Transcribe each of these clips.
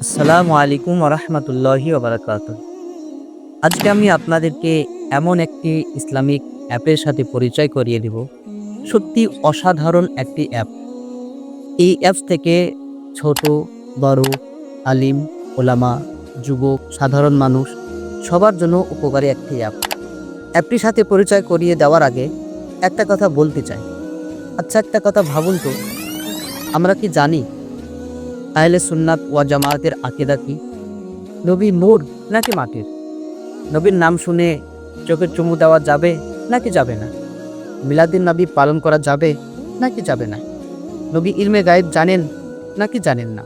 আসসালামু আলাইকুম রহমতুল্লাহি ওবরাকাত আজকে আমি আপনাদেরকে এমন একটি ইসলামিক অ্যাপের সাথে পরিচয় করিয়ে দিব। সত্যি অসাধারণ একটি অ্যাপ। এই অ্যাপ থেকে ছোট, বড়, আলিম, ওলামা, যুবক, সাধারণ মানুষ সবার জন্য উপকারী একটি অ্যাপ। অ্যাপটির সাথে পরিচয় করিয়ে দেওয়ার আগে একটা কথা বলতে চাই। আচ্ছা একটা কথা ভাবুন তো। আমরা কি জানি আহলে সুন্নাত ওয়া জামায়াতের আকিদা কি? নবী নূর নাকি মাটির? নবীর নাম শুনে চোখের চুমু দেওয়া যাবে নাকি যাবে না? মিলাদিন নবী পালন করা যাবে নাকি যাবে না? নবী ইলমে গায়েব জানেন নাকি জানেন না?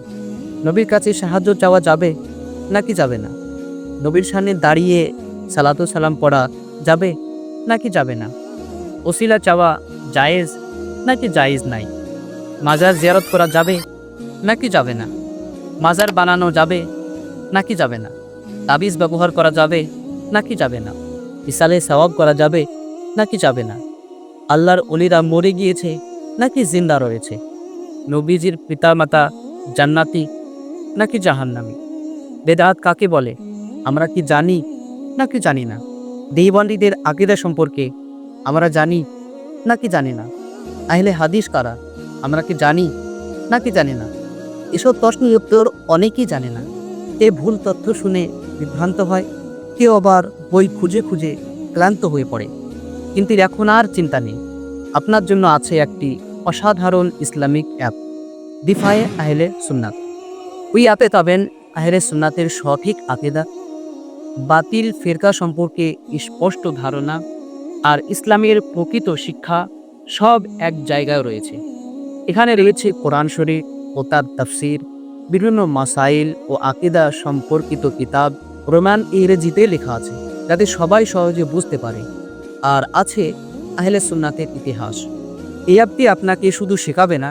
নবীর কাছে সাহায্য চাওয়া যাবে নাকি যাবে না? নবীর সামনে দাঁড়িয়ে সালাতু সালাম পড়া যাবে নাকি যাবে না? ওসিলা চাওয়া জায়েজ নাকি জায়েজ নাই? মাজার জিয়ারত করা যাবে নাকি যাবে না? মাজার বানানো যাবে নাকি যাবে না? তাবিজ ব্যবহার করা যাবে নাকি যাবে না? ইসালে সওয়াব করা যাবে নাকি যাবে না? আল্লাহর অলিরা মরে গিয়েছে নাকি জিন্দা রয়েছে? নবীজির পিতামাতা জান্নাতি নাকি জাহান্নামি? বেদাত কাকে বলে? আমরা কি জানি নাকি জানি না? দেহবন্দীদের আকিদা সম্পর্কে আমরা জানি নাকি জানি না? আহলে হাদিস কারা? আমরা কি জানি নাকি জানি না? এসব প্রশ্নের উত্তর অনেকেই জানে না। এ ভুল তথ্য শুনে বিভ্রান্ত হয়, কেউ আবার বই খুঁজে খুঁজে ক্লান্ত হয়ে পড়ে। কিন্তু এখন আর চিন্তা নেই। আপনার জন্য আছে একটি অসাধারণ ইসলামিক অ্যাপ, দিফায়ে আহলে সুন্নাত। ওই অ্যাপে পাবেন আহলে সুন্নাতের সঠিক আকেদা, বাতিল ফেরকা সম্পর্কে স্পষ্ট ধারণা আর ইসলামের প্রকৃত শিক্ষা সব এক জায়গায় রয়েছে। এখানে রয়েছে কোরআন শরীফ ও তার তাফসির, বিভিন্ন মাসাইল ও আকিদা সম্পর্কিত কিতাব রোমান ইংরেজিতে লেখা আছে, যাতে সবাই সহজে বুঝতে পারে। আর আছে আহলে সুন্নাতের ইতিহাস। এই অ্যাপটি আপনাকে শুধু শেখাবে না,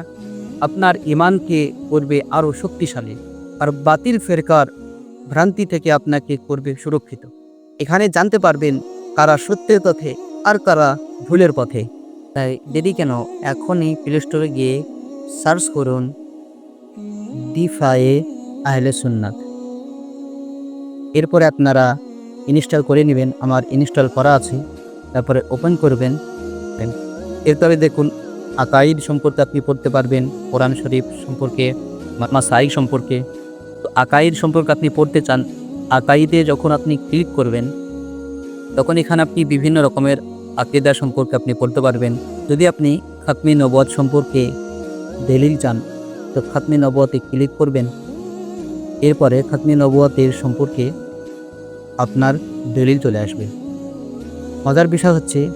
আপনার ইমানকে করবে আরও শক্তিশালী। আর বাতিল ফেরকার ভ্রান্তি থেকে আপনাকে করবে সুরক্ষিত। এখানে জানতে পারবেন কারা সত্যের পথে আর কারা ভুলের পথে। তাই দেরি কেন, এখনই প্লে স্টোরে গিয়ে সার্চ করুন ডিফায়ে আহলে সুন্নাত। এরপরে আপনারা ইনস্টল করে নেবেন, আমার ইনস্টল করা আছে। তারপরে ওপেন করবেন। এরপরে দেখুন আকাইদ সম্পর্কে আপনি পড়তে পারবেন, কোরআন শরীফ সম্পর্কে মাসাই সম্পর্কে। তো আকাইদ সম্পর্কে আপনি পড়তে চান আকাইদে যখন আপনি ক্লিক করবেন, তখন এখানে আপনি বিভিন্ন রকমের আকিদা সম্পর্কে আপনি পড়তে পারবেন। যদি আপনি খাতমি নবদ সম্পর্কে দলিল চান তো খাতমি নবতে ক্লিক করবেন। এরপরে খাতমি নবতের সম্পর্কে আপনার দলিল চলে আসবে। মজার বিষয় হচ্ছে,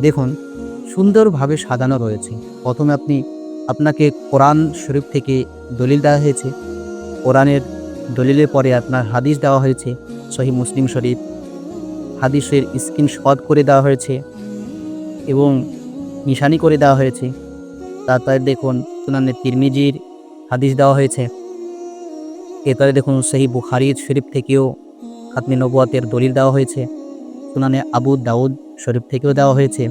দেখুন, সুন্দরভাবে সাজানো রয়েছে। প্রথমে আপনি আপনাকে কোরআন শরীফ থেকে দলিল দেওয়া হয়েছে। কোরআনের দলিলের পরে আপনার হাদিস দেওয়া হয়েছে, সহি মুসলিম শরীফ। হাদিসের স্ক্রিনশট করে দেওয়া হয়েছে এবং নিশানি করে দেওয়া হয়েছে। তারপরে দেখুন সুনানের তিরমিজির হাদিস দেওয়া হয়েছে। এরপরে দেখুন সেই বুখারির শরীফ থেকেও খাতমি নবুয়াতের দলিল দেওয়া হয়েছে। সুনানে আবু দাউদ শরীফ থেকেও দেওয়া হয়েছে।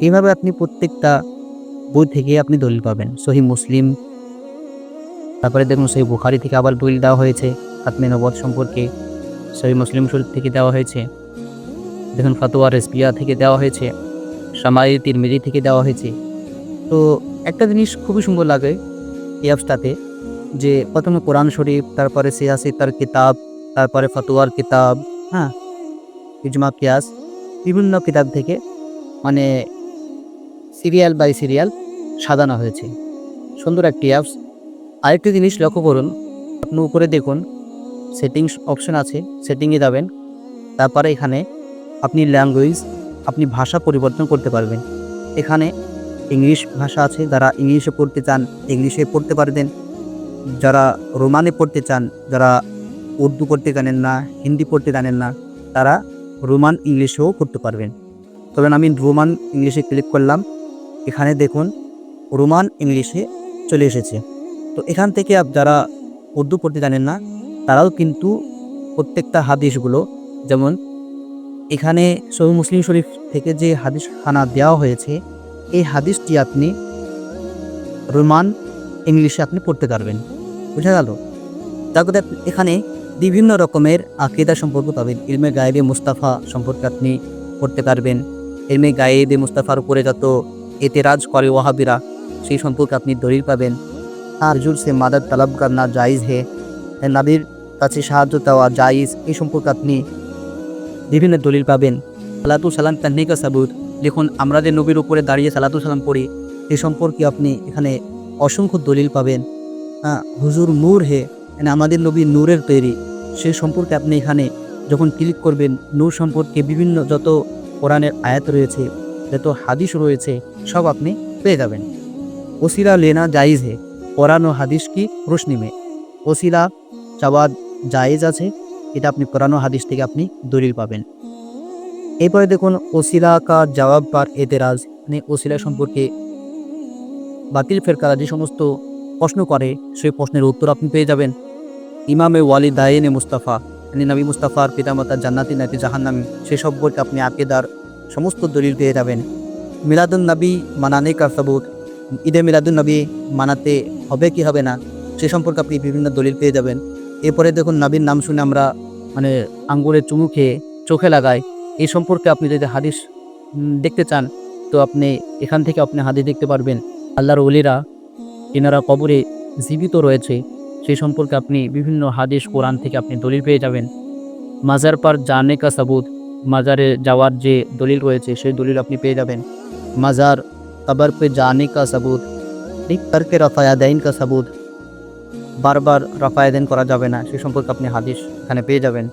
এইভাবে আপনি প্রত্যেকটা বই থেকে আপনি দলিল পাবেন। সহি মুসলিম। তারপরে দেখুন সেই বুখারি থেকে আবার দলিল দেওয়া হয়েছে খাতমি নবুয়াত সম্পর্কে। সহি মুসলিম শরীফ থেকে দেওয়া হয়েছে। দেখুন ফাতোয়া রেসপিয়া থেকে দেওয়া হয়েছে। সামাই তিরমিজি থেকে দেওয়া হয়েছে। তো একটা জিনিস খুবই সুন্দর লাগে এই অ্যাপসটাতে যে প্রথমে কোরআন শরীফ, তারপরে সিয়াসি, তার কিতাব, তারপরে ফতোয়ার কিতাব হ্যাঁ ইজমা, কিয়াস, বিভিন্ন কিতাব থেকে মানে সিরিয়াল বাই সিরিয়াল সাজানো হয়েছে। সুন্দর একটি অ্যাপস। আরেকটি জিনিস লক্ষ্য করুন, আপনি উপরে দেখুন, সেটিংস অপশন আছে, সেটিংয়ে যাবেন, তারপরে এখানে আপনি ল্যাঙ্গুয়েজ আপনি ভাষা পরিবর্তন করতে পারবেন। এখানে ইংলিশ ভাষা আছে, যারা ইংলিশে পড়তে চান, ইংলিশে পড়তে পারবেন। যারা রোমানে পড়তে চান, যারা উর্দু পড়তে জানেন না, হিন্দি পড়তে জানেন না, তারা রোমান ইংলিশেও পড়তে পারবেন। তবে আমি রোমান ইংলিশে ক্লিক করলাম। এখানে দেখুন, রোমান ইংলিশে চলে এসেছে। তো এখান থেকে যারা উর্দু পড়তে জানেন না, তারাও কিন্তু প্রত্যেকটা হাদিসগুলো, যেমন এখানে সহি মুসলিম শরীফ থেকে যে হাদিস খানা দেওয়া হয়েছে এই হাদিসটি আপনি রোমান ইংলিশে আপনি পড়তে পারবেন। বুঝা গেল? তারপরে এখানে বিভিন্ন রকমের আকিদা সম্পর্ক পাবেন। ইলমে গায়েবে মুস্তাফা সম্পর্কে আপনি পড়তে পারবেন। ইলমে গায়েবে মুস্তাফার উপরে যত এতেরাজ করে ওয়াহাবিরা, সেই সম্পর্কে আপনি দলিল পাবেন। আর জুর সে মাদার তালাব করনা জাইজ হে। নাবির কাছে সাহায্য দেওয়া জাইজ এই সম্পর্কে আপনি বিভিন্ন দলিল পাবেন। সালাতু সালাম তান্নি কা সাবুত। দেখুন আমরা যে নবীর উপরে দাঁড়িয়ে সালাতু সালাম পড়ি সে সম্পর্কে আপনি এখানে অসংখ্য দলিল পাবেন। হুজুর নূর হে মানে আমাদের নবী নূরের তৈরি। সে সম্পর্কে আপনি এখানে যখন ক্লিক করবেন, নূর সম্পর্কে বিভিন্ন যত কোরআনের আয়াত রয়েছে, যত হাদিস রয়েছে, সব আপনি পেয়ে যাবেন। ওসিলা লেনা জায়েজ হে, কোরআন ও হাদিস কি রোশনি মে। ওসিলা চাওয়া জায়েজ আছে, এটা আপনি কোরআন হাদিস থেকে আপনি দলিল পাবেন। এরপরে দেখুন ওসিলা কা জবাব পার এতেরাজ মানে ওসিলা সম্পর্কে বাতিল ফেরকারা যে সমস্ত প্রশ্ন করে, সেই প্রশ্নের উত্তর আপনি পেয়ে যাবেন। ইমামে ওয়ালি দায়েনে মুস্তাফা মানে নবী মুস্তাফার পিতামাতা, জান্নাতি নাতি, জাহান্নামি সে সম্পর্কে আপনি আকেদার সমস্ত দলিল পেয়ে যাবেন। মিলাদুন নবী মানানে কা সবুত, ঈদে মিলাদুন নবী মানাতে হবে কি হবে না, সে সম্পর্কে আপনি বিভিন্ন দলিল পেয়ে যাবেন। এরপরে দেখুন নবীর নাম শুনে আমরা মানে আঙ্গুরে চুমু খেয়ে চোখে লাগাই। এই সম্পর্কে আপনি যদি হাদিস দেখতে চান, তো আপনি এখান থেকে আপনি হাদিস দেখতে পারবেন। আল্লাহর অলিরা এনারা কবরে জীবিত রয়েছে। সেই সম্পর্কে আপনি বিভিন্ন হাদিস কোরআন থেকে আপনি দলিল পেয়ে যাবেন। মাজার পার জানে কা সাবুত, মাজারে যাওয়ার যে দলিল রয়েছে, সেই দলিল আপনি পেয়ে যাবেন। মাজার কবর পে জানে কা সাবুত, ঠিক করকে রফায়াদাইন কা সাবুত, বারবার রফায়াদাইন করা যাবে না। সে সম্পর্কে আপনি হাদিস এখানে পেয়ে যাবেন।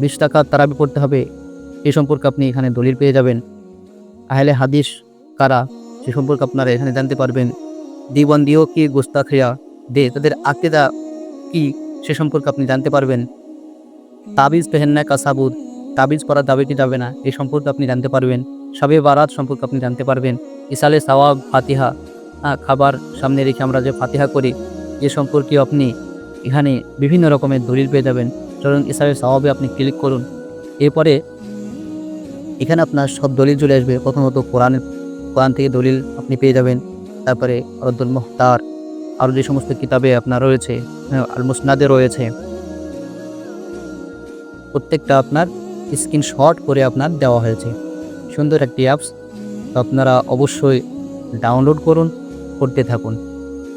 বিশ টাকা তারাবি পড়তে হবে। এ সম্পর্কে আপনি এখানে দলিল পেয়ে যাবেন। আহলে হাদিস কারা? সে সম্পর্কে আপনারা এখানে জানতে পারবেন। দিওয়ান্দিও কি গোস্তাখিয়া? দে, তাদের আকেদা কি? সে সম্পর্কে আপনি জানতে পারবেন। তাবিজ পেহেন্না কা সাবুদ তাবিজ পরা যাবে কি যাবে না এই সম্পর্কে আপনি জানতে পারবেন। সবে বারাত সম্পর্কে আপনি জানতে পারবেন। ইসালে সাওয়াব, ফাতিহা খাবার সামনে রেখে আমরা যে ফাতিহা করি, এ সম্পর্কে আপনি এখানে বিভিন্ন রকমের দলিল পেয়ে যাবেন। চলুন ইসালে সাওয়াবে আপনি ক্লিক করুন। এরপরে এখানে আপনার সব দলিল চলে আসবে। প্রথমত কোরআনের কোরআন থেকে দলিল আপনি পেয়ে যাবেন। তারপরে রদ্দুল মুখতার আরও যে সমস্ত কিতাবে আপনার রয়েছে হ্যাঁ, আল মুসনাদে রয়েছে প্রত্যেকটা আপনার স্ক্রিনশট করে আপনার দেওয়া হয়েছে। সুন্দর একটি অ্যাপস তো আপনারা অবশ্যই ডাউনলোড করুন করতে থাকুন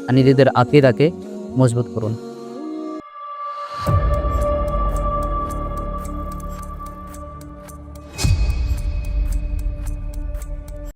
আর নিজেদের আকিদাকে মজবুত করুন।